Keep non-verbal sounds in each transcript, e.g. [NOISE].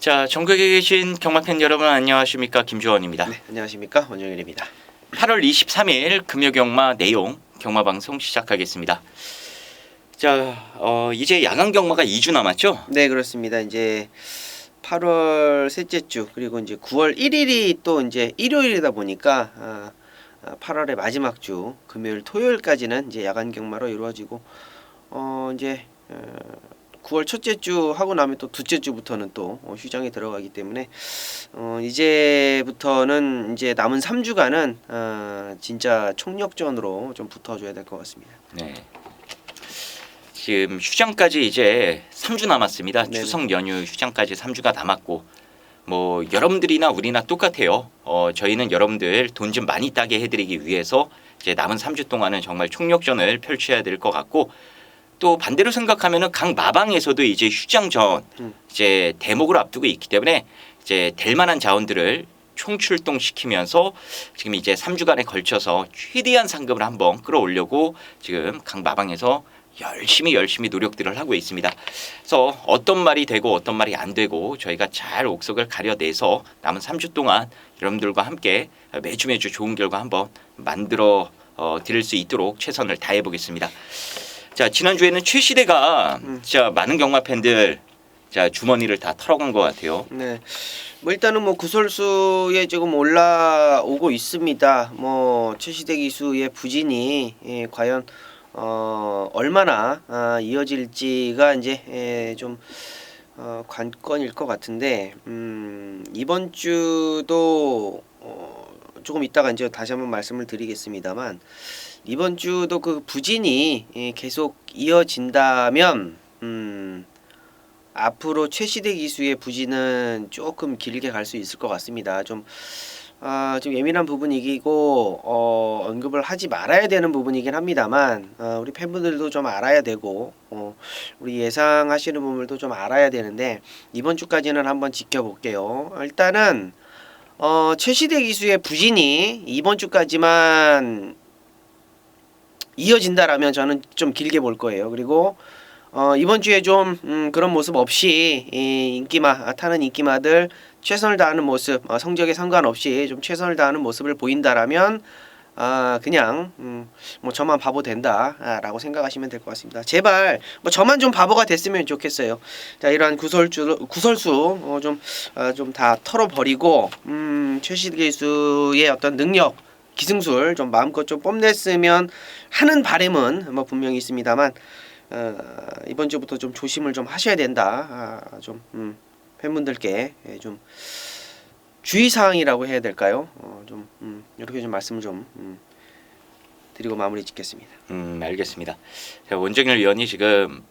자, 전국에 계신 경마팬 여러분 안녕하십니까? 김주원입니다. 네, 안녕하십니까 원정일입니다. 8월 23일 금요 경마 내용 경마 방송 시작하겠습니다. 자, 어, 이제 야간 경마가 2주 남았죠? 네 그렇습니다. 이제 8월 셋째 주 그리고 이제 9월 1일이 또 이제 일요일이다 보니까 아, 아, 8월의 마지막 주 금요일 토요일까지는 이제 야간 경마로 이루어지고 어 이제 어, 9월 첫째 주 하고 나면 또 둘째 주부터는 또 어, 휴장에 들어가기 때문에 어 이제부터는 이제 남은 3주간은 아, 진짜 총력전으로 좀 붙어줘야 될 것 같습니다. 네. 지금 휴장까지 이제 3주 남았습니다. 네네. 추석 연휴 휴장까지 3주가 남았고 뭐 여러분들이나 우리나 똑같아요. 어, 저희는 여러분들 돈 좀 많이 따게 해드리기 위해서 이제 남은 3주 동안은 정말 총력전을 펼쳐야 될 것 같고 또 반대로 생각하면은 각 마방에서도 이제 휴장 전 음. 이제 대목을 앞두고 있기 때문에 이제 될 만한 자원들을 총출동시키면서 지금 이제 3주간에 걸쳐서 최대한 상금을 한번 끌어올려고 지금 각 마방에서 열심히 열심히 노력들을 하고 있습니다. 그래서 어떤 말이 되고 어떤 말이 안 되고 저희가 잘 옥석을 가려내서 남은 3주 동안 여러분들과 함께 매주 매주 좋은 결과 한번 만들어 어, 드릴 수 있도록 최선을 다해 보겠습니다. 자 지난주에는 최 시대가 음. 진짜 많은 경마 팬들 자 주머니를 다 털어간 것 같아요. 네. 뭐 일단은 뭐 구설수에 지금 올라오고 있습니다. 뭐 최시대 기수의 부진이 예, 과연 어 얼마나 아, 이어질지가 이제 예, 좀 어, 관건일 것 같은데 음, 이번 주도 어, 조금 이따가 이제 다시 한번 말씀을 드리겠습니다만 이번 주도 그 부진이 예, 계속 이어진다면 음, 앞으로 최시대 기수의 부진은 조금 길게 갈 수 있을 것 같습니다. 좀, 아, 좀 예민한 부분이고, 어, 언급을 하지 말아야 되는 부분이긴 합니다만, 어, 우리 팬분들도 좀 알아야 되고, 어, 우리 예상하시는 분들도 좀 알아야 되는데, 이번 주까지는 한번 지켜볼게요. 일단은, 어, 최시대 기수의 부진이 이번 주까지만 이어진다라면 저는 좀 길게 볼 거예요. 그리고 어, 이번 주에 좀 음, 그런 모습 없이 이 인기마 타는 인기마들 최선을 다하는 모습 어, 성적에 상관없이 좀 최선을 다하는 모습을 보인다라면 아 그냥 음, 뭐 저만 바보 된다라고 생각하시면 될 것 같습니다. 제발 뭐 저만 좀 바보가 됐으면 좋겠어요. 자 이러한 구설주 구설수 어, 좀좀 다 털어버리고 음, 최시대 기수의 어떤 능력 기승술 좀 마음껏 좀 뽐냈으면 하는 바람은 뭐 분명히 있습니다만 어, 이번 주부터 좀 조심을 좀 하셔야 된다. 아, 좀 음, 팬분들께 예, 좀 주의 사항이라고 해야 될까요? 어, 좀 음, 이렇게 좀 말씀을 좀 음, 드리고 마무리 짓겠습니다. 음 알겠습니다. 자, 원정일 위원이 지금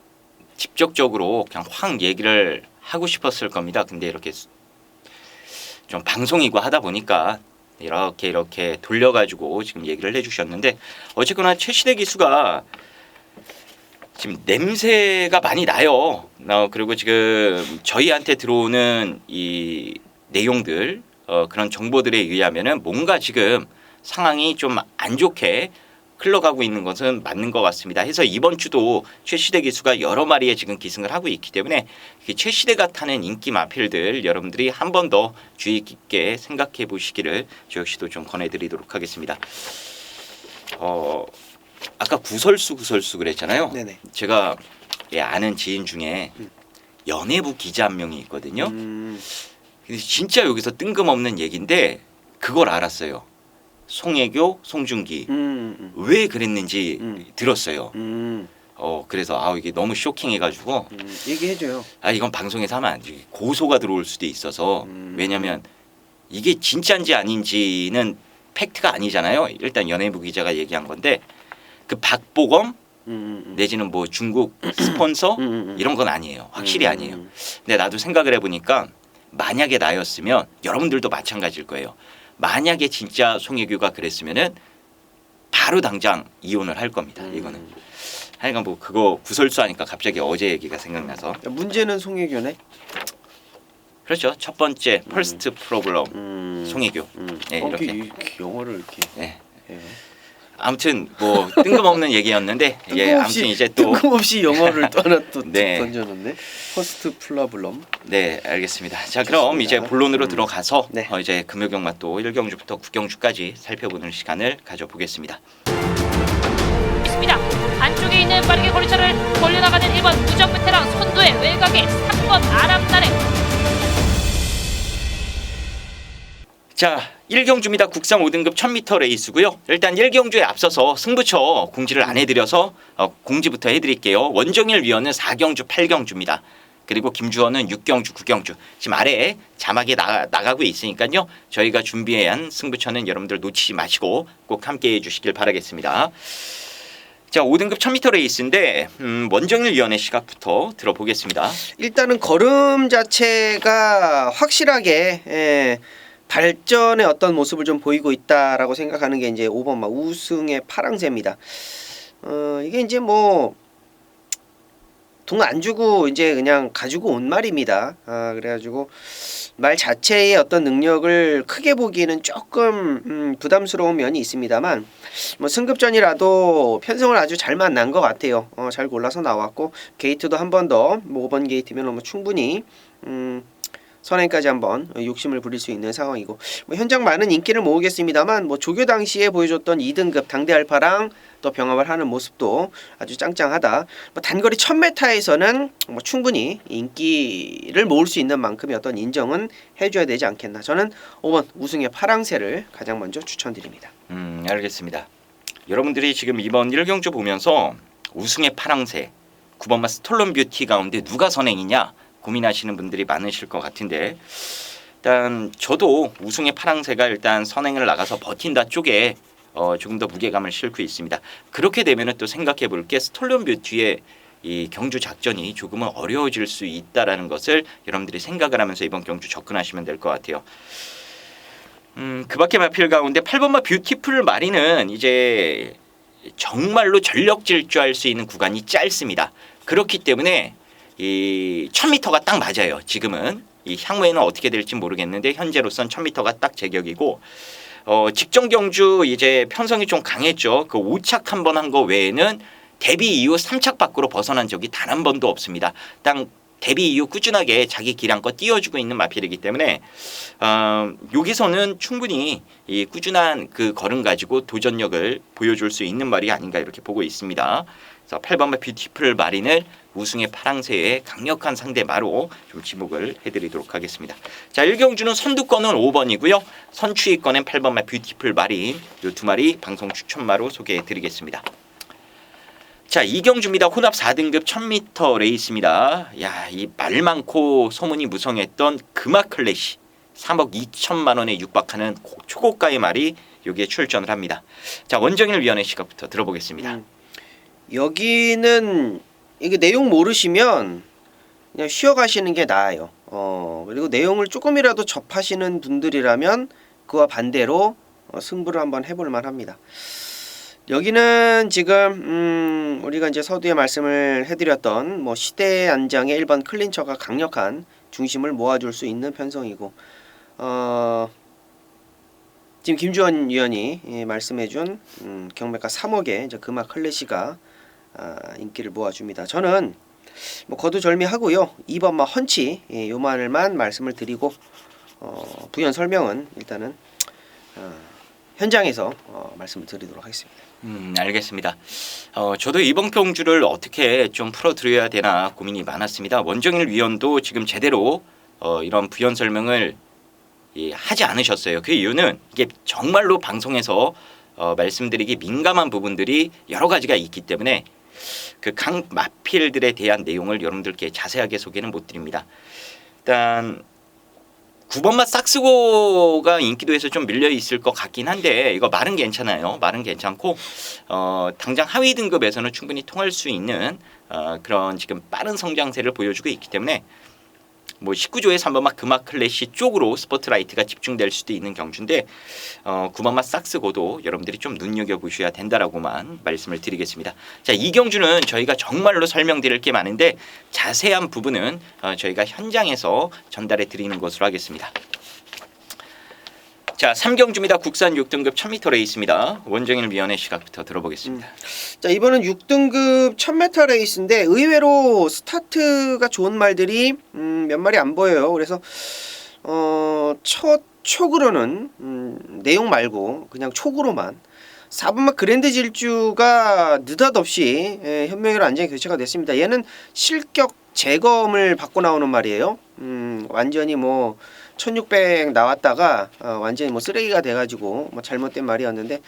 직접적으로 그냥 확 얘기를 하고 싶었을 겁니다. 근데 이렇게 수- 좀 방송이고 하다 보니까 이렇게 이렇게 돌려가지고 지금 얘기를 해주셨는데 어쨌거나 최시대 기수가 지금 냄새가 많이 나요. 어, 그리고 지금 저희한테 들어오는 이 내용들 어, 그런 정보들에 의하면은 뭔가 지금 상황이 좀 안 좋게 흘러가고 있는 것은 맞는 것 같습니다. 해서 이번 주도 최시대 기수가 여러 마리의 지금 기승을 하고 있기 때문에 이 최시대가 타는 인기 마필들 여러분들이 한 번 더 주의 깊게 생각해 보시기를 저 역시도 좀 권해드리도록 하겠습니다. 어 아까 구설수 구설수 그랬잖아요. 네네. 제가 예, 아는 지인 중에 음. 연예부 기자 한 명이 있거든요. 음, 근데 진짜 여기서 뜬금없는 얘기인데 그걸 알았어요. 송혜교, 송중기 음, 음, 왜 그랬는지 음. 들었어요. 음, 어 그래서 아 이게 너무 쇼킹해가지고 음, 얘기해줘요. 아 이건 방송에서 하면 안 돼. 고소가 들어올 수도 있어서 음. 왜냐면 이게 진짜인지 아닌지는 팩트가 아니잖아요. 일단 연예부 기자가 얘기한 건데 그 박보검 음, 음, 음. 내지는 뭐 중국 스폰서 음, 음, 음. 이런 건 아니에요. 확실히 음, 아니에요. 음, 근데 나도 생각을 해보니까 만약에 나였으면 여러분들도 마찬가지일 거예요. 만약에 진짜 송혜교가 그랬으면은 바로 당장 이혼을 할 겁니다. 음. 이거는. 하여간 뭐 그거 구설수 하니까 갑자기 어제 얘기가 생각나서 야, 문제는 송혜교네. 그렇죠. 첫 번째 퍼스트 프로블럼 음, 송혜교. 음. 네, 어, 이렇게 영어를 이렇게. 네. 예. 아무튼 뭐 뜬금없는 얘기였는데 예 아무튼 이제 또 뜬금없이 영어를 [LAUGHS] 또 하나 또 네. 던져놓네. 퍼스트 플라블럼. 네, 알겠습니다. 자, 그럼 좋습니다. 이제 본론으로 음. 들어가서 네. 어, 이제 금요경마 또 1경주부터 9경주까지 살펴보는 시간을 가져보겠습니다. 있습니다. 안쪽에 있는 빠르게 거리차를 걸려나가는 1번 무적 베테랑 선두의 외곽에 3번 아람나래 자, 1경주입니다. 국상 5등급 1000m 레이스고요. 일단 1경주에 앞서서 승부처 공지를 안 해드려서 어, 공지부터 해드릴게요. 원정일 위원은 4경주, 8경주입니다. 그리고 김주원은 6경주, 9경주. 지금 아래에 자막이 나, 나가고 있으니까요. 저희가 준비한 승부처는 여러분들 놓치지 마시고 꼭 함께 해 주시길 바라겠습니다. 자, 5등급 1000m 레이스인데 음, 원정일 위원의 시각부터 들어보겠습니다. 일단은 걸음 자체가 확실하게 예, 발전의 어떤 모습을 좀 보이고 있다라고 생각하는 게 이제 5번 막 우승의 파랑새입니다. 어 이게 이제 뭐 돈 안 주고 이제 그냥 가지고 온 말입니다. 아 그래가지고 말 자체의 어떤 능력을 크게 보기에는 조금 음, 부담스러운 면이 있습니다만 뭐 승급전이라도 편성을 아주 잘 만난 것 같아요. 어, 잘 골라서 나왔고 게이트도 한 번 더, 뭐 5번 게이트면 뭐 충분히 음, 선행까지 한번 욕심을 부릴 수 있는 상황이고 뭐 현장 많은 인기를 모으겠습니다만 뭐 조교 당시에 보여줬던 2등급 당대 알파랑 또 병합을 하는 모습도 아주 짱짱하다. 뭐 단거리 1000m에서는 뭐 충분히 인기를 모을 수 있는 만큼의 어떤 인정은 해줘야 되지 않겠나. 저는 5번 우승의 파랑새를 가장 먼저 추천드립니다. 음, 알겠습니다. 여러분들이 지금 이번 1경주 보면서 우승의 파랑새, 9번 마 스 톨론 뷰티 가운데 누가 선행이냐 고민하시는 분들이 많으실 것 같은데 일단 저도 우승의 파랑새가 일단 선행을 나가서 버틴다 쪽에 어, 조금 더 무게감을 싣고 있습니다. 그렇게 되면은 또 생각해 볼 게 스톨론 뷰티의 이 경주 작전이 조금은 어려워질 수 있다라는 것을 여러분들이 생각을 하면서 이번 경주 접근하시면 될 것 같아요. 음, 그 밖에 마필 가운데 8번마 뷰티풀 마리는 이제 정말로 전력 질주할 수 있는 구간이 짧습니다. 그렇기 때문에 이 1000m가 딱 맞아요. 지금은 이 향후에는 어떻게 될지 모르겠는데 현재로선 1000m가 딱 제격이고 어, 직전 경주 이제 편성이 좀 강했죠. 그 5착 한 번 한 거 외에는 데뷔 이후 3착 밖으로 벗어난 적이 단 한 번도 없습니다. 딱 데뷔 이후 꾸준하게 자기 기량껏 띄워주고 있는 마필이기 때문에 어, 여기서는 충분히 이 꾸준한 그 걸음 가지고 도전력을 보여줄 수 있는 말이 아닌가 이렇게 보고 있습니다. 그래서 8번마 뷰티풀 마린을 우승의 파랑새의 강력한 상대 마로 좀 지목을 해드리도록 하겠습니다. 자 1경주는 선두권은 5번이고요. 선추위권은 8번마 뷰티풀 마린 이 두 마리 방송 추천마로 소개해드리겠습니다. 자 이경주입니다. 혼합 4등급 1000m 레이스입니다. 야 이 말 많고 소문이 무성했던 금화 클래시 3억 2천만 원에 육박하는 고- 초고가의 말이 여기에 출전을 합니다. 자 원정일 위원의 시각부터 들어보겠습니다. 음. 여기는 이게 내용 모르시면 그냥 쉬어 가시는 게 나아요. 어 그리고 내용을 조금이라도 접하시는 분들이라면 그와 반대로 어, 승부를 한번 해볼 만합니다. 여기는 지금 음, 우리가 이제 서두에 말씀을 해드렸던 뭐 시대의 안장의 1번 클린처가 강력한 중심을 모아줄 수 있는 편성이고 어, 지금 김주원 위원이 예, 말씀해준 음, 경매가 3억의 이제 금화 클래시가 아, 인기를 모아줍니다. 저는 뭐 거두절미하고요. 2번마 헌치 예, 요만을만 말씀을 드리고 어, 부연 설명은 일단은 어, 현장에서 어, 말씀을 드리도록 하겠습니다. 음, 알겠습니다. 어, 저도 이번 경주를 어떻게 좀 풀어드려야 되나 고민이 많았습니다. 원정일 위원도 지금 제대로 어, 이런 부연 설명을 이, 하지 않으셨어요. 그 이유는 이게 정말로 방송에서 어, 말씀드리기 민감한 부분들이 여러 가지가 있기 때문에 그 각 마필들에 대한 내용을 여러분들께 자세하게 소개는 못 드립니다. 일단 9번마 싹스고가 인기도에서 좀 밀려 있을 것 같긴 한데 이거 말은 괜찮아요. 말은 괜찮고 어, 당장 하위 등급에서는 충분히 통할 수 있는 어, 그런 지금 빠른 성장세를 보여주고 있기 때문에 뭐 19조의 3번마 금화 클래시 쪽으로 스포트라이트가 집중될 수도 있는 경주인데 어, 9번마 싹스고도 여러분들이 좀 눈여겨 보셔야 된다라고만 말씀을 드리겠습니다. 자, 이 경주는 저희가 정말로 설명드릴 게 많은데 자세한 부분은 어, 저희가 현장에서 전달해 드리는 것으로 하겠습니다. 자, 3경주입니다. 국산 6등급 1000m 레이스입니다. 원정일 위원의 시각부터 들어보겠습니다. 자 이번은 6등급 1000m 레이스인데 의외로 스타트가 좋은 말들이 음, 몇 마리 안 보여요. 그래서 어, 첫 촉으로는 음, 내용 말고 그냥 촉으로만 4번마 그랜드 질주가 느닷없이 예, 현명이로 안전히 교체가 됐습니다. 얘는 실격 재검을 받고 나오는 말이에요. 음, 완전히 뭐 1600 나왔다가 어, 완전히 뭐 쓰레기가 돼가지고 뭐 잘못된 말이었는데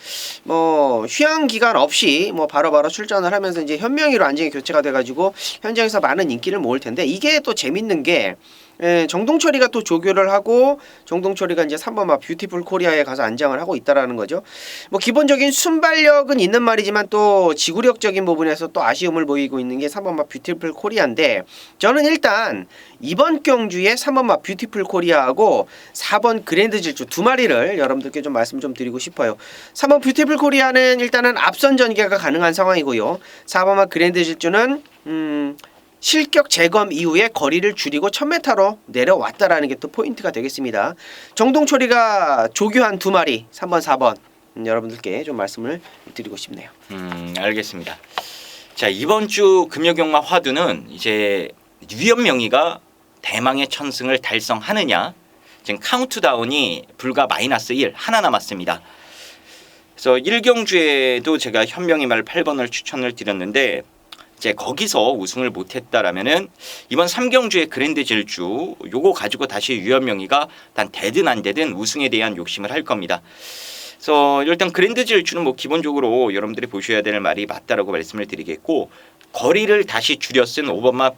뭐 휴양 기간 없이 뭐 바로바로 출전을 하면서 이제 현명히로 안전히 교체가 돼가지고 현장에서 많은 인기를 모을 텐데 이게 또 재밌는 게 예, 정동철이가 또 조교를 하고 정동철이가 이제 3번 막 뷰티풀 코리아에 가서 안장을 하고 있다라는 거죠. 뭐 기본적인 순발력은 있는 말이지만 또 지구력적인 부분에서 또 아쉬움을 보이고 있는 게 3번 막 뷰티풀 코리아인데 저는 일단 이번 경주에 3번 막 뷰티풀 코리아하고 4번 그랜드 질주 두 마리를 여러분들께 좀 말씀 좀 드리고 싶어요. 3번 뷰티풀 코리아는 일단은 앞선 전개가 가능한 상황이고요. 4번 막 그랜드 질주는 음 실격 재검 이후에 거리를 줄이고 1000m로 내려왔다라는 게 또 포인트가 되겠습니다. 정동철이가 조교한 두 마리 3번 4번 음, 여러분들께 좀 말씀을 드리고 싶네요. 음, 알겠습니다. 자, 이번 주 금요경마 화두는 이제 위험 명의가 대망의 천승을 달성하느냐. 지금 카운트다운이 불과 마이너스 1 하나 남았습니다. 그래서 1경주에도 제가 현명히 말 8번을 추천을 드렸는데 이제 거기서 우승을 못했다라면은 이번 3경주의 그랜드 질주 요거 가지고 다시 명의가 단 되든 안 되든 우승에 대한 욕심을 할 겁니다. 그래서 일단 그랜드 질주는 뭐 기본적으로 여러분들이 보셔야 될 말이 맞다라고 말씀을 드리겠고 거리를 다시 줄여 쓴 오버마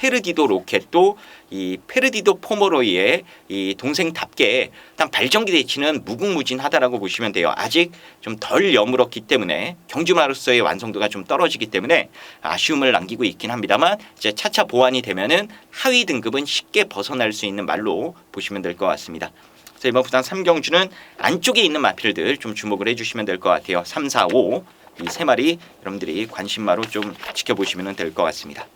페르디도 로켓도 이 페르디도 포모로이의 이 동생답게 일단 발전기 대치는 무궁무진하다라고 보시면 돼요. 아직 좀 덜 여물었기 때문에 경주마로서의 완성도가 좀 떨어지기 때문에 아쉬움을 남기고 있긴 합니다만 이제 차차 보완이 되면은 하위 등급은 쉽게 벗어날 수 있는 말로 보시면 될 것 같습니다. 그래서 이번 부산 3경주는 안쪽에 있는 마필들 좀 주목을 해주시면 될 것 같아요. 3, 4, 5 이 세 마리 여러분들이 관심마로 좀 지켜보시면 될 것 같습니다.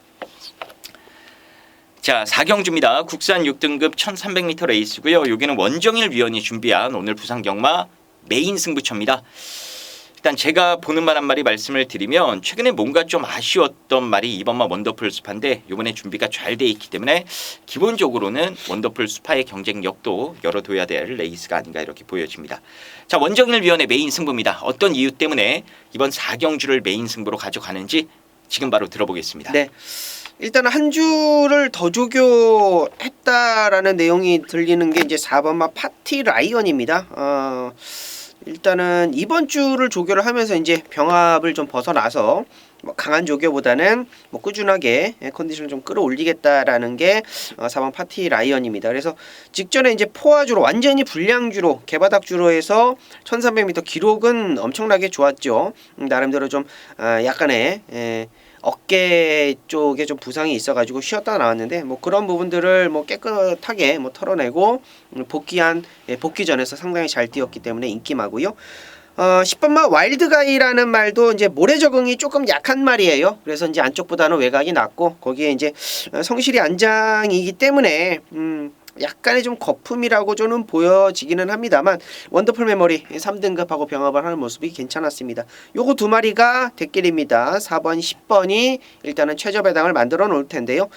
자, 4경주입니다. 국산 6등급 1300m 레이스고요. 여기는 원정일 위원이 준비한 오늘 부산 경마 메인 승부처입니다. 일단 제가 보는 말 한 마리 말씀을 드리면 최근에 뭔가 좀 아쉬웠던 말이 이번마 원더풀 스파인데 이번에 준비가 잘 돼 있기 때문에 기본적으로는 원더풀 스파의 경쟁력도 열어둬야 될 레이스가 아닌가 이렇게 보여집니다. 자 원정일 위원의 메인 승부입니다. 어떤 이유 때문에 이번 4경주를 메인 승부로 가져가는지 지금 바로 들어보겠습니다. 네. 일단 한 주를 더 조교했다라는 내용이 들리는 게 이제 4번마 파티 라이언입니다. 어, 일단은 이번 주를 조교를 하면서 이제 병합을 좀 벗어나서 뭐 강한 조교보다는 뭐 꾸준하게 컨디션을 좀 끌어올리겠다라는 게 어, 4번 파티 라이언입니다. 그래서 직전에 이제 포화주로 완전히 불량주로 개바닥주로 해서 1300m 기록은 엄청나게 좋았죠. 음, 나름대로 좀 아, 약간의 에, 어깨 쪽에 좀 부상이 있어가지고 쉬었다 나왔는데 뭐 그런 부분들을 뭐 깨끗하게 뭐 털어내고 음, 복귀한 예, 복귀전에서 상당히 잘 뛰었기 때문에 인기마고요. 어, 10번마 와일드가이라는 말도 이제 모래 적응이 조금 약한 말이에요. 그래서 이제 안쪽보다는 외곽이 낮고 거기에 이제 어, 성실히 안장이기 때문에 음, 약간의 좀 거품이라고 저는 보여지기는 합니다만 원더풀 메모리 3등급하고 병합을 하는 모습이 괜찮았습니다. 요거 두 마리가 대길입니다. 4번, 10번이 일단은 최저 배당을 만들어 놓을 텐데요.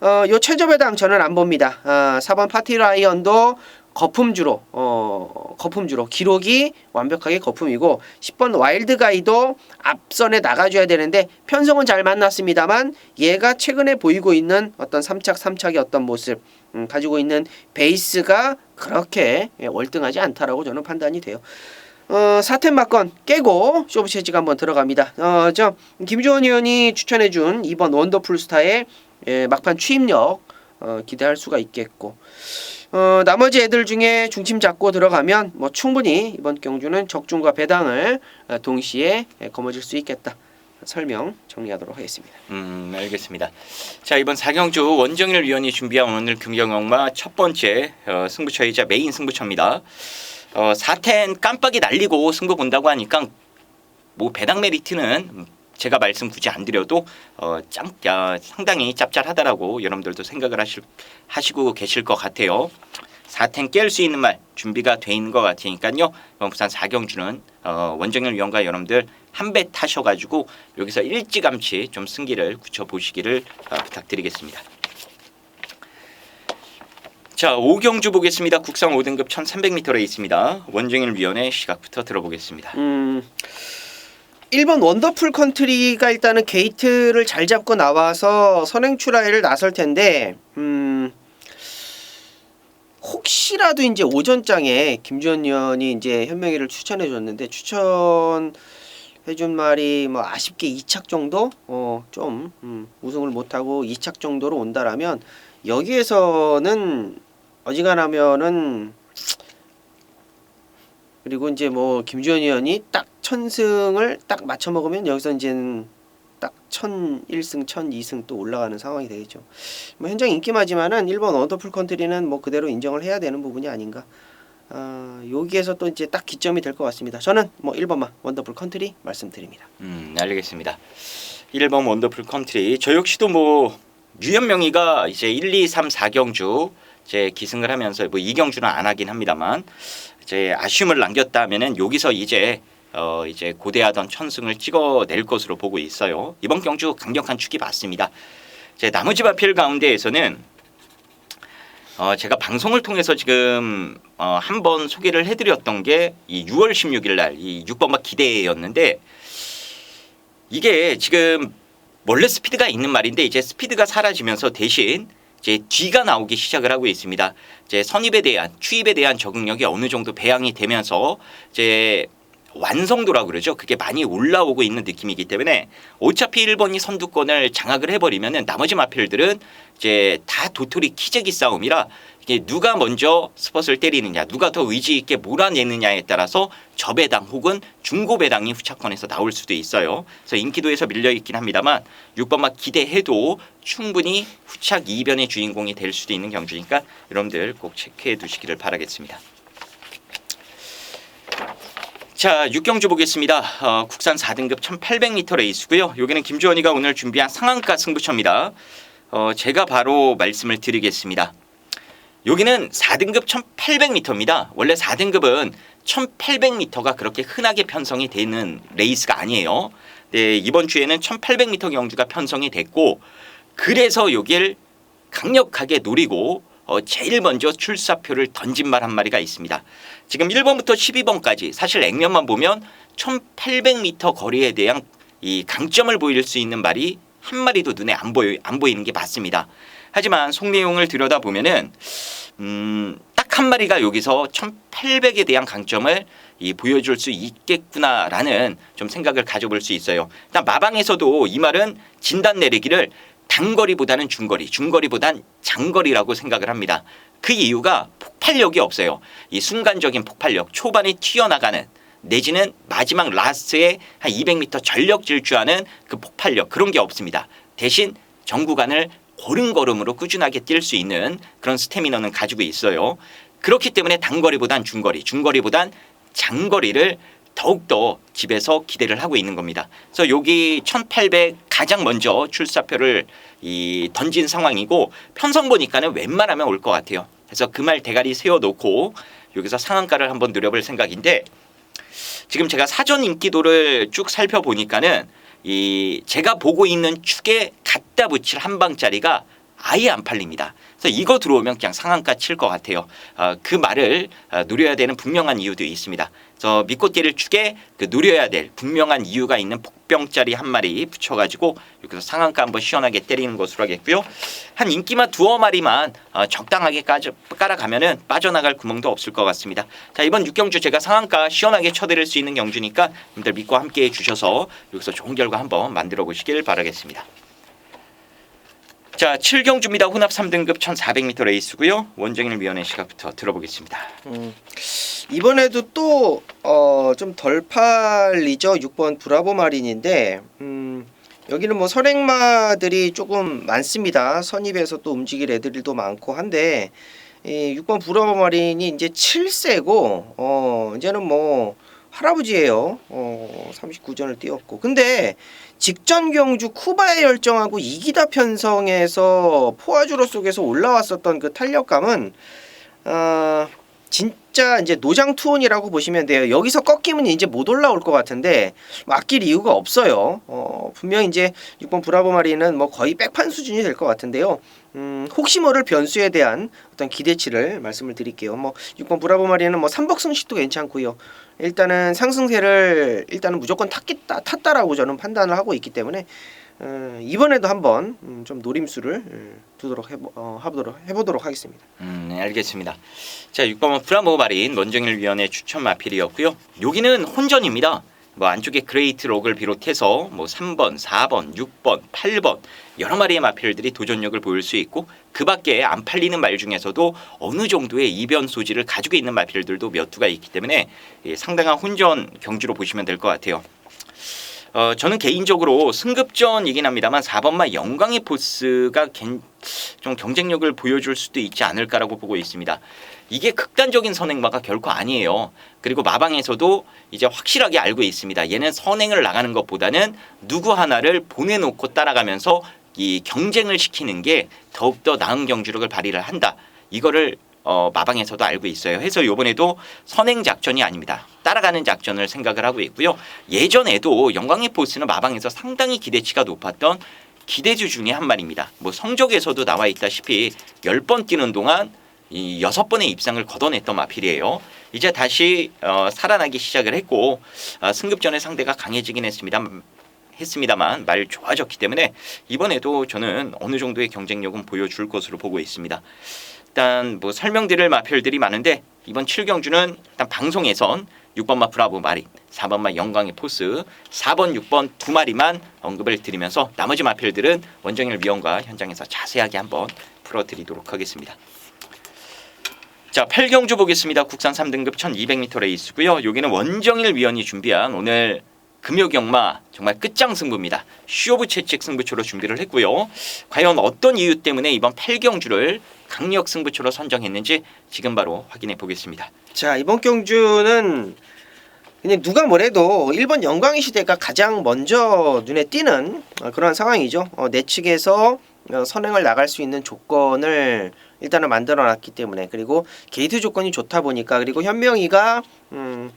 어, 요 최저 배당 저는 안 봅니다. 아, 4번 파티 라이언도 거품주로 어 거품주로 기록이 완벽하게 거품이고 10번 와일드 가이도 앞선에 나가줘야 되는데 편성은 잘 만났습니다만 얘가 최근에 보이고 있는 어떤 삼착 삼착의 어떤 모습 음, 가지고 있는 베이스가 그렇게 예, 월등하지 않다라고 저는 판단이 돼요. 어, 사템 막건 깨고 쇼부 체지가 한번 들어갑니다. 어, 저 김주원 의원이 추천해준 이번 원더풀 스타의 예, 막판 취임력 어, 기대할 수가 있겠고 어, 나머지 애들 중에 중심 잡고 들어가면 뭐 충분히 이번 경주는 적중과 배당을 어, 동시에 예, 거머쥘 수 있겠다. 설명 정리하도록 하겠습니다. 음, 알겠습니다. 자, 이번 4경주 원정일 위원이 준비한 오늘 금경영마 첫 번째 어, 승부처이자 메인 승부처입니다. 어, 4텐 깜빡이 날리고 승부 본다고 하니까 뭐 배당 메리트는 제가 말씀 굳이 안 드려도 어, 짱, 야, 상당히 짭짤하다라고 여러분들도 생각을 하실, 하시고 계실 것 같아요. 4탱 깰 수 있는 말 준비가 돼 있는 것 같으니까요. 이번 부산 4경주는 어, 원정열 위원과 여러분들 한 배 타셔가지고 여기서 일찌감치 좀 승기를 굳혀 보시기를 어, 부탁드리겠습니다. 자, 5경주 보겠습니다. 국상 5등급 1300m 레이스입니다. 원정일 위원의 시각부터 들어보겠습니다. 음. 1번 원더풀 컨트리가 일단은 게이트를 잘 잡고 나와서 선행 출하를 나설 텐데 음 혹시라도 이제 오전장에 김주현 의원이 이제 현명이를 추천해 줬는데 추천 해준 말이 뭐 아쉽게 2착 정도? 어좀 음, 우승을 못하고 2착 정도로 온다라면 여기에서는 어지간하면은 그리고 이제 뭐 김주현 의원이 딱 천승을 딱 맞춰 먹으면 여기서 이제는 딱 천일승 천이승 또 올라가는 상황이 되겠죠. 뭐 현장 인기마지만은 일본 원더풀 컨트리는 뭐 그대로 인정을 해야 되는 부분이 아닌가. 아 여기에서 또 이제 딱 기점이 될 것 같습니다. 저는 뭐 1번만 원더풀 컨트리 말씀드립니다. 음, 알겠습니다. 1번 원더풀 컨트리. 저 역시도 뭐 유현명이가 이제 1, 2, 3, 4경주 이제 기승을 하면서 뭐 2경주는 안 하긴 합니다만 이제 아쉬움을 남겼다면은 여기서 이제 어 이제 고대하던 천승을 찍어낼 것으로 보고 있어요. 이번 경주 강력한 축이 맞습니다. 이제 나머지 마필 가운데에서는 어 제가 방송을 통해서 지금 어 한번 소개를 해드렸던 게 이 6월 16일 날 이 6번마 기대였는데 이게 지금 원래 스피드가 있는 말인데 이제 스피드가 사라지면서 대신 이제 뒤가 나오기 시작을 하고 있습니다. 이제 선입에 대한 추입에 대한 적응력이 어느 정도 배양이 되면서 이제 완성도라고 그러죠. 그게 많이 올라오고 있는 느낌이기 때문에 어차피 1번이 선두권을 장악을 해버리면은 나머지 마필들은 이제 다 도토리 키재기 싸움이라 이게 누가 먼저 스폿을 때리느냐, 누가 더 의지 있게 몰아내느냐에 따라서 저배당 혹은 중고배당이 후차권에서 나올 수도 있어요. 그래서 인기도에서 밀려 있긴 합니다만 6번만 기대해도 충분히 후착 2변의 주인공이 될 수도 있는 경주니까 여러분들 꼭 체크해 두시기를 바라겠습니다. 자, 6경주 보겠습니다. 어, 국산 4등급 1800m 레이스고요. 여기는 김주원이가 오늘 준비한 상한가 승부처입니다. 어, 제가 바로 말씀을 드리겠습니다. 여기는 4등급 1800m입니다. 원래 4등급은 1800m가 그렇게 흔하게 편성이 되는 레이스가 아니에요. 네, 이번 주에는 1800m 경주가 편성이 됐고 그래서 여길 강력하게 노리고 어, 제일 먼저 출사표를 던진 말 한 마리가 있습니다. 지금 1번부터 12번까지 사실 액면만 보면 1800m 거리에 대한 이 강점을 보일 수 있는 말이 한 마리도 눈에 안 보여 안 보이는 게 맞습니다. 하지만 속 내용을 들여다 보면은 음, 마리가 여기서 1800에 대한 강점을 이 보여줄 수 있겠구나라는 좀 생각을 가져볼 수 있어요. 일단 마방에서도 이 말은 진단 내리기를 단거리보다는 중거리, 중거리보단 장거리라고 생각을 합니다. 그 이유가 폭발력이 없어요. 이 순간적인 폭발력, 초반에 튀어나가는 내지는 마지막 라스트에 한 200m 전력 질주하는 그 폭발력 그런 게 없습니다. 대신 전 구간을 고른 걸음으로 꾸준하게 뛸 수 있는 그런 스태미너는 가지고 있어요. 그렇기 때문에 단거리보단 중거리, 중거리보단 장거리를 더욱더 집에서 기대를 하고 있는 겁니다. 그래서 여기 1800 가장 먼저 출사표를 이 던진 상황이고 편성 보니까는 웬만하면 올 것 같아요. 그래서 그 말 대가리 세워놓고 여기서 상한가를 한번 누려볼 생각인데 지금 제가 사전 인기도를 쭉 살펴보니까는 이 제가 보고 있는 축에 갖다 붙일 한 방짜리가 아예 안 팔립니다. 그래서 이거 들어오면 그냥 상한가 칠 것 같아요. 어, 그 말을 어, 누려야 되는 분명한 이유도 있습니다. 믿고 때릴 축에 그 누려야 될 분명한 이유가 있는 복병짜리 한 마리 붙여가지고 여기서 상한가 한번 시원하게 때리는 것으로 하겠고요. 한 인기마 두어 마리만 어, 적당하게 까져, 깔아가면은 빠져나갈 구멍도 없을 것 같습니다. 자 이번 6경주 제가 상한가 시원하게 쳐드릴 수 있는 경주니까 여러분들 믿고 함께 해 주셔서 여기서 좋은 결과 한번 만들어 보시길 바라겠습니다. 자 7경주입니다. 혼합 3등급 1400m 레이스고요. 원정일 위원의 시각부터 들어보겠습니다. 음, 이번에도 또 어 좀 덜 팔리죠. 6번 브라보 마린인데 음, 여기는 뭐 선행마들이 조금 많습니다. 선입에서 또 움직일 애들도 많고 한데 이 6번 브라보 마린이 이제 7세고 어 이제는 뭐 할아버지예요. 어 39전을 뛰었고. 근데 직전 경주 쿠바의 열정하고 이기다 편성에서 포화주로 속에서 올라왔었던 그 탄력감은 어, 진짜 이제 노장 투혼이라고 보시면 돼요. 여기서 꺾이면 이제 못 올라올 것 같은데 뭐 아낄 이유가 없어요. 어, 분명 이제 6번 브라보 마리는 뭐 거의 백판 수준이 될 것 같은데요. 음, 혹시 모를 변수에 대한 어떤 기대치를 말씀을 드릴게요. 뭐 6번 브라보 마리는 뭐 삼복승식도 괜찮고요. 일단은 상승세를 일단은 무조건 탔겠다 탔다라고 저는 판단을 하고 있기 때문에 어, 이번에도 한번 음, 좀 노림수를 음, 두도록 해보, 어, 해보도록 해보도록 하겠습니다. 음, 네, 알겠습니다. 자, 6번은 프라모 마린 원정일 위원의 추천 마필이었고요. 여기는 혼전입니다. 뭐 안쪽에 그레이트 록을 비롯해서 뭐 3번, 4번, 6번, 8번 여러 마리의 마필들이 도전력을 보일 수 있고 그 밖에 안 팔리는 말 중에서도 어느 정도의 이변 소지를 가지고 있는 마필들도 몇 두가 있기 때문에 예, 상당한 혼전 경주로 보시면 될 것 같아요. 어, 저는 개인적으로 승급전이긴 합니다만 4번마 영광의 포스가 겐- 좀 경쟁력을 보여줄 수도 있지 않을까라고 보고 있습니다. 이게 극단적인 선행마가 결코 아니에요. 그리고 마방에서도 이제 확실하게 알고 있습니다. 얘는 선행을 나가는 것보다는 누구 하나를 보내놓고 따라가면서 이 경쟁을 시키는 게 더욱더 나은 경주력을 발휘를 한다. 이거를 어, 마방에서도 알고 있어요. 해서 이번에도 선행 작전이 아닙니다. 따라가는 작전을 생각을 하고 있고요. 예전에도 영광의 포스는 마방에서 상당히 기대치가 높았던 기대주 중에 한 마리입니다. 뭐 성적에서도 나와 있다시피 10번 뛰는 동안 이 여섯 번의 입상을 걷어냈던 마필이에요. 이제 다시 어, 살아나기 시작을 했고 아, 승급전의 상대가 강해지긴 했습니다. 했습니다만 말 좋아졌기 때문에 이번에도 저는 어느 정도의 경쟁력은 보여줄 것으로 보고 있습니다. 일단 뭐 설명드릴 마필들이 많은데 이번 7경주는 일단 방송에선 6번마 브라보 마리, 4번마 영광의 포스, 4번, 6번 두 마리만 언급을 드리면서 나머지 마필들은 원정일 위원과 현장에서 자세하게 한번 풀어드리도록 하겠습니다. 자, 8경주 보겠습니다. 국산 3등급 1200m 레이스고요. 여기는 원정일 위원이 준비한 오늘 금요 경마 정말 끝장 승부입니다. 쇼부 채찍 승부처로 준비를 했고요. 과연 어떤 이유 때문에 이번 8경주를 강력 승부처로 선정했는지 지금 바로 확인해 보겠습니다. 자 이번 경주는 그냥 누가 뭐래도 일본 영광의 시대가 가장 먼저 눈에 띄는 어, 그런 상황이죠. 어, 내 측에서 어, 선행을 나갈 수 있는 조건을 일단은 만들어 놨기 때문에 그리고 게이트 조건이 좋다 보니까 그리고 현명이가 음,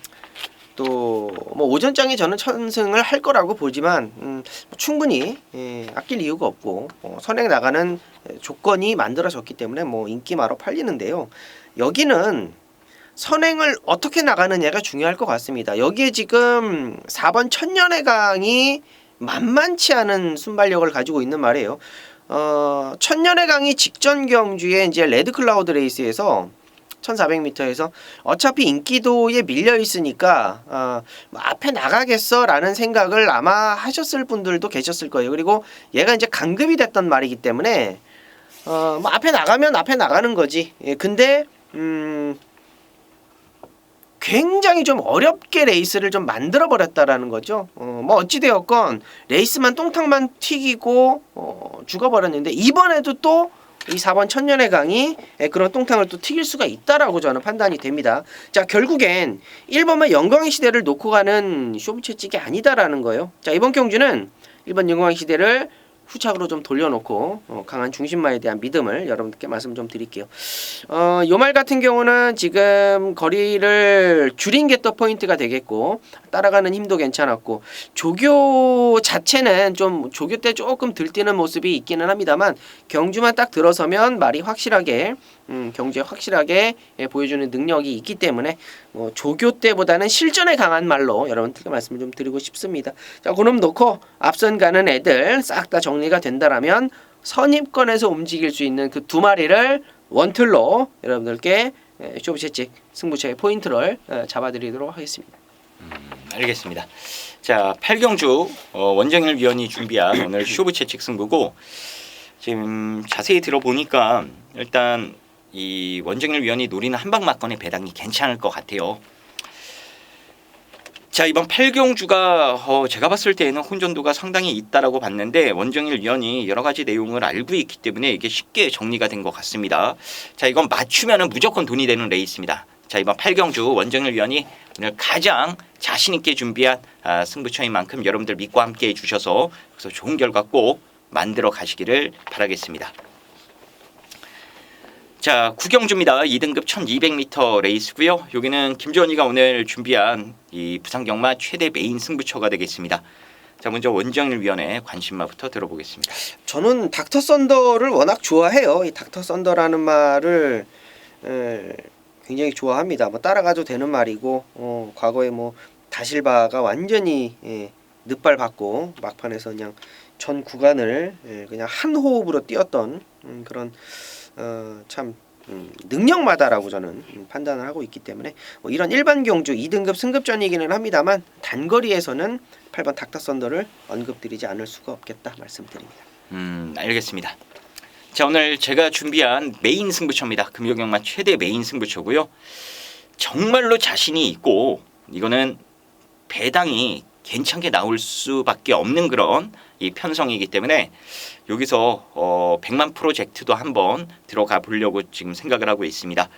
또뭐 오전장에 저는 천승을 할 거라고 보지만 음, 충분히 예, 아낄 이유가 없고 어, 선행 나가는 조건이 만들어졌기 때문에 뭐 인기마로 팔리는데요. 여기는 선행을 어떻게 나가느냐가 중요할 것 같습니다. 여기에 지금 4번 천년의 강이 만만치 않은 순발력을 가지고 있는 말이에요. 어, 천년의 강이 직전 경주에 이제 레드 클라우드 레이스에서 1400m에서 어차피 인기도에 밀려 있으니까 어, 뭐 앞에 나가겠어라는 생각을 아마 하셨을 분들도 계셨을 거예요. 그리고 얘가 이제 강급이 됐던 말이기 때문에 어, 뭐 앞에 나가면 앞에 나가는 거지. 예, 근데 음 굉장히 좀 어렵게 레이스를 좀 만들어 버렸다라는 거죠. 어, 뭐 어찌 되었건 레이스만 똥탕만 튀기고 어, 죽어버렸는데 이번에도 또 이 4번 천년의 강이 예, 그런 똥탕을 또 튀길 수가 있다라고 저는 판단이 됩니다. 자 결국엔 1번만 영광의 시대를 놓고 가는 쇼부채찍이 아니다라는 거예요. 자 이번 경주는 1번 영광의 시대를 후착으로 좀 돌려놓고 어, 강한 중심마에 대한 믿음을 여러분들께 말씀 좀 드릴게요. 어, 요말 같은 경우는 지금 거리를 줄인 게 또 포인트가 되겠고 따라가는 힘도 괜찮았고 조교 자체는 좀 조교 때 조금 들뛰는 모습이 있기는 합니다만 경주만 딱 들어서면 말이 확실하게 음, 경주에 확실하게 예, 보여주는 능력이 있기 때문에 뭐 조교 때보다는 실전에 강한 말로 여러분들께 말씀을 좀 드리고 싶습니다. 자, 그럼 놓고 앞선 가는 애들 싹 다 정리가 된다라면 선입권에서 움직일 수 있는 그 두 마리를 원툴로 여러분들께 예, 쇼부 채찍 승부처의 포인트를 어, 잡아드리도록 하겠습니다. 알겠습니다. 자, 8경주 어, 원정일 위원이 준비한 오늘 쇼부 채찍 승부고 지금 자세히 들어보니까 일단 이 원정일 위원이 노리는 한방 막건의 배당이 괜찮을 것 같아요. 자 이번 8경주가 어, 제가 봤을 때에는 혼전도가 상당히 있다라고 봤는데 원정일 위원이 여러 가지 내용을 알고 있기 때문에 이게 쉽게 정리가 된 것 같습니다. 자 이건 맞추면은 무조건 돈이 되는 레이스입니다. 자 이번 8경주 원정일 위원이 오늘 가장 자신 있게 준비한 아, 승부처인 만큼 여러분들 믿고 함께 해 주셔서 그래서 좋은 결과 꼭 만들어 가시기를 바라겠습니다. 자, 구경주입니다. 2등급 1200m 레이스고요. 여기는 김주원이가 오늘 준비한 이 부산 경마 최대 메인 승부처가 되겠습니다. 자, 먼저 원정일 위원회 관심마부터 들어보겠습니다. 저는 닥터 썬더를 워낙 좋아해요. 이 닥터 썬더라는 말을 에, 굉장히 좋아합니다. 뭐 따라가도 되는 말이고 어, 과거에 뭐 다실바가 완전히 예, 늑발 받고 막판에서 그냥 전 구간을 예, 그냥 한 호흡으로 뛰었던 음, 그런 어, 참 음, 능력마다라고 저는 음, 판단을 하고 있기 때문에 뭐 이런 일반 경주 2등급 승급전이기는 합니다만 단거리에서는 8번 닥터 썬더를 언급드리지 않을 수가 없겠다 말씀드립니다. 음, 알겠습니다. 자, 오늘 제가 준비한 메인 승부처입니다. 금요경마 최대 메인 승부처고요. 정말로 자신이 있고 이거는 배당이 괜찮게 나올 수밖에 없는 그런 이 편성이기 때문에 여기서 어 100만 프로젝트도 한번 들어가 보려고 지금 생각을 하고 있습니다.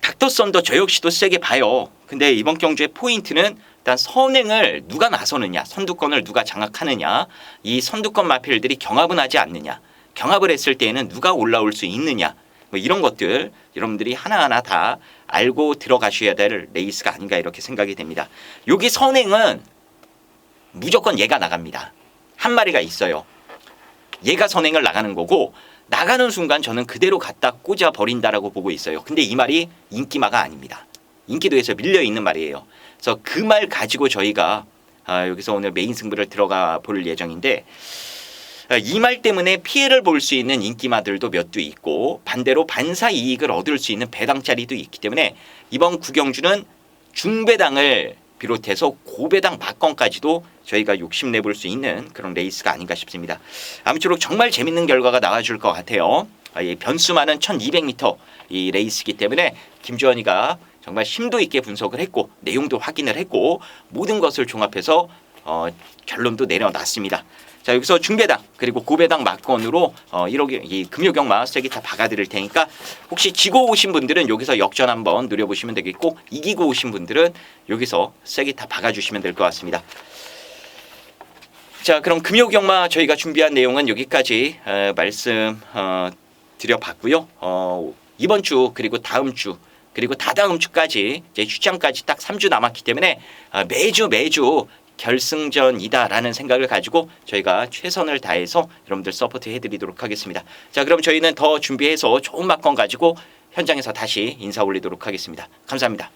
닥터 썬더 저 역시도 세게 봐요. 근데 이번 경주의 포인트는 일단 선행을 누가 나서느냐, 선두권을 누가 장악하느냐, 이 선두권 마필들이 경합은 하지 않느냐, 경합을 했을 때에는 누가 올라올 수 있느냐, 뭐 이런 것들 여러분들이 하나하나 다 알고 들어가셔야 될 레이스가 아닌가 이렇게 생각이 됩니다. 여기 선행은 무조건 얘가 나갑니다. 한 마리가 있어요. 얘가 선행을 나가는 거고 나가는 순간 저는 그대로 갖다 꽂아 버린다라고 보고 있어요. 근데 이 말이 인기마가 아닙니다. 인기도에서 밀려 있는 말이에요. 그래서 그 말 가지고 저희가 아, 여기서 오늘 메인 승부를 들어가 볼 예정인데 아, 이 말 때문에 피해를 볼 수 있는 인기마들도 몇 두 있고 반대로 반사 이익을 얻을 수 있는 배당짜리도 있기 때문에 이번 구경주는 중배당을 비롯해서 고배당 막건까지도 저희가 욕심내 볼 수 있는 그런 레이스가 아닌가 싶습니다. 아무쪼록 정말 재밌는 결과가 나와줄 것 같아요. 아, 이 변수 많은 1200m 이 레이스이기 때문에 김주원이가 정말 심도 있게 분석을 했고 내용도 확인을 했고 모든 것을 종합해서 어, 결론도 내려놨습니다. 자 여기서 중배당 그리고 고배당 막건으로 어, 1억 이 금요경마 세게 다 박아드릴 테니까 혹시 지고 오신 분들은 여기서 역전 한번 노려보시면 되겠고 이기고 오신 분들은 여기서 세게 다 박아주시면 될 것 같습니다. 자 그럼 금요경마 저희가 준비한 내용은 여기까지 어, 말씀 어, 드려봤고요. 어, 이번 주 그리고 다음 주 그리고 다다음 주까지 이제 출장까지 딱 3주 남았기 때문에 어, 매주 매주 결승전이다라는 생각을 가지고 저희가 최선을 다해서 여러분들 서포트 해드리도록 하겠습니다. 자 그럼 저희는 더 준비해서 좋은 막건 가지고 현장에서 다시 인사 올리도록 하겠습니다. 감사합니다.